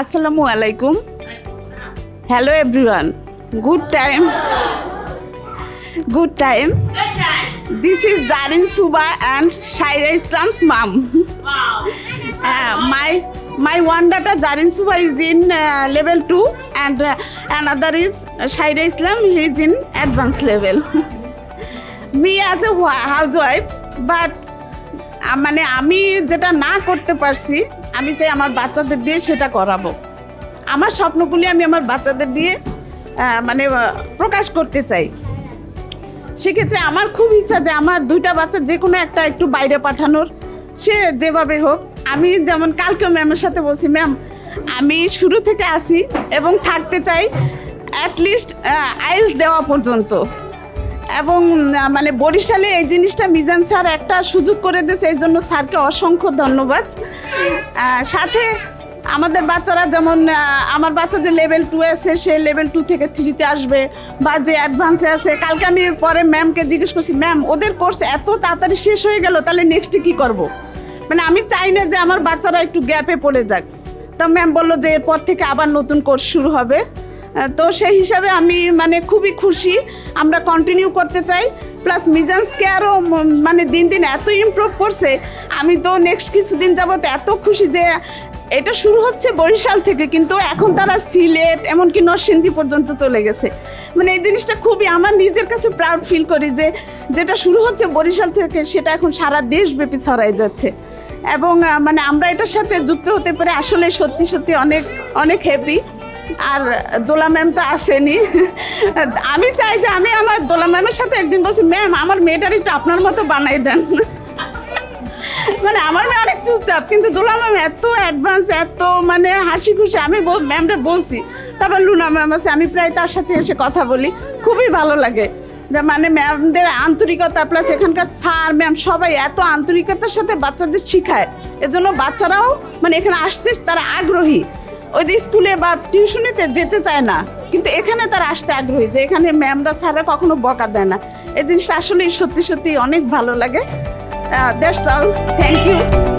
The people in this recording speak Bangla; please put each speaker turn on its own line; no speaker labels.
আসসালামু আলাইকুম। Hello everyone good time good time this is Zarin Suba and Saira Islam's mom my my one daughter Zarin Suba is in level two and another is Saira Islam he is in advance level me as a house wife but মানে আমি যেটা না করতে পারছি আমি চাই আমার বাচ্চাদের দিয়ে সেটা করাবো। আমার স্বপ্নগুলি আমি আমার বাচ্চাদের দিয়ে মানে প্রকাশ করতে চাই। সেক্ষেত্রে আমার খুব ইচ্ছা যে আমার দুইটা বাচ্চা যে কোনো একটা একটু বাইরে পাঠানোর। সে যেভাবে হোক, আমি যেমন কালকে ম্যামের সাথে বলছি, ম্যাম, আমি শুরু থেকে আসি এবং থাকতে চাই অ্যাটলিস্ট আইস দেওয়া পর্যন্ত। এবং মানে বরিশালে এই জিনিসটা মিজান স্যার একটা সুযোগ করে দিয়েছে, এই জন্য স্যারকে অসংখ্য ধন্যবাদ। সাথে আমাদের বাচ্চারা যেমন আমার বাচ্চা যে লেভেল টু আছে, সে লেভেল টু থেকে থ্রিতে আসবে বা যে অ্যাডভান্সে আছে, কালকে আমি পরে ম্যামকে জিজ্ঞেস করছি ম্যাম ওদের কোর্স এত তাড়াতাড়ি শেষ হয়ে গেল, তাহলে নেক্সটে কী করব। মানে আমি চাই না যে আমার বাচ্চারা একটু গ্যাপে পড়ে যাক। তা ম্যাম বলল যে এরপর থেকে আবার নতুন কোর্স শুরু হবে। তো সেই হিসাবে আমি মানে খুবই খুশি। আমরা কন্টিনিউ করতে চাই। প্লাস মিজান্সকে আরও মানে দিন দিন এত ইমপ্রুভ করছে। আমি তো নেক্সট কিছুদিন যাবত এত খুশি যে এটা শুরু হচ্ছে বরিশাল থেকে, কিন্তু এখন তারা সিলেট, এমনকি নরসিংদী পর্যন্ত চলে গেছে। মানে এই জিনিসটা খুবই আমার নিজের কাছে প্রাউড ফিল করি যে যেটা শুরু হচ্ছে বরিশাল থেকে, সেটা এখন সারা দেশব্যাপী ছড়াই যাচ্ছে। এবং মানে আমরা এটার সাথে যুক্ত হতে পারে আসলে সত্যি সত্যি অনেক অনেক হ্যাপি আর দোলা ম্যাম তো আসেনি। আমি চাই যে আমি আমার দোলা ম্যামের সাথে একদিন বলছি ম্যাম, আমার মেয়েটার একটু আপনার মতো বানাই দেন। মানে আমার মেয়ে অনেক চুপচাপ, কিন্তু দোলা ম্যাম এত অ্যাডভান্স এত মানে হাসি খুশি আমি ম্যামটা বলছি, তারপর লুনা ম্যাম আছে, আমি প্রায় তার সাথে এসে কথা বলি। খুবই ভালো লাগে। যে মানে ম্যামদের আন্তরিকতা প্লাস এখানকার স্যার ম্যাম সবাই এত আন্তরিকতার সাথে বাচ্চাদের শিখায়। এজন্য বাচ্চারাও মানে এখানে আসতে তারা আগ্রহী। ওই যে স্কুলে বা টিউশনিতে যেতে চায় না। কিন্তু এখানে তারা আসতে আগ্রহী যে এখানে ম্যামরা স্যাররা কখনো বকা দেয় না। এই জিনিসটা আসলেই সত্যি সত্যি অনেক ভালো লাগে। That's all thank you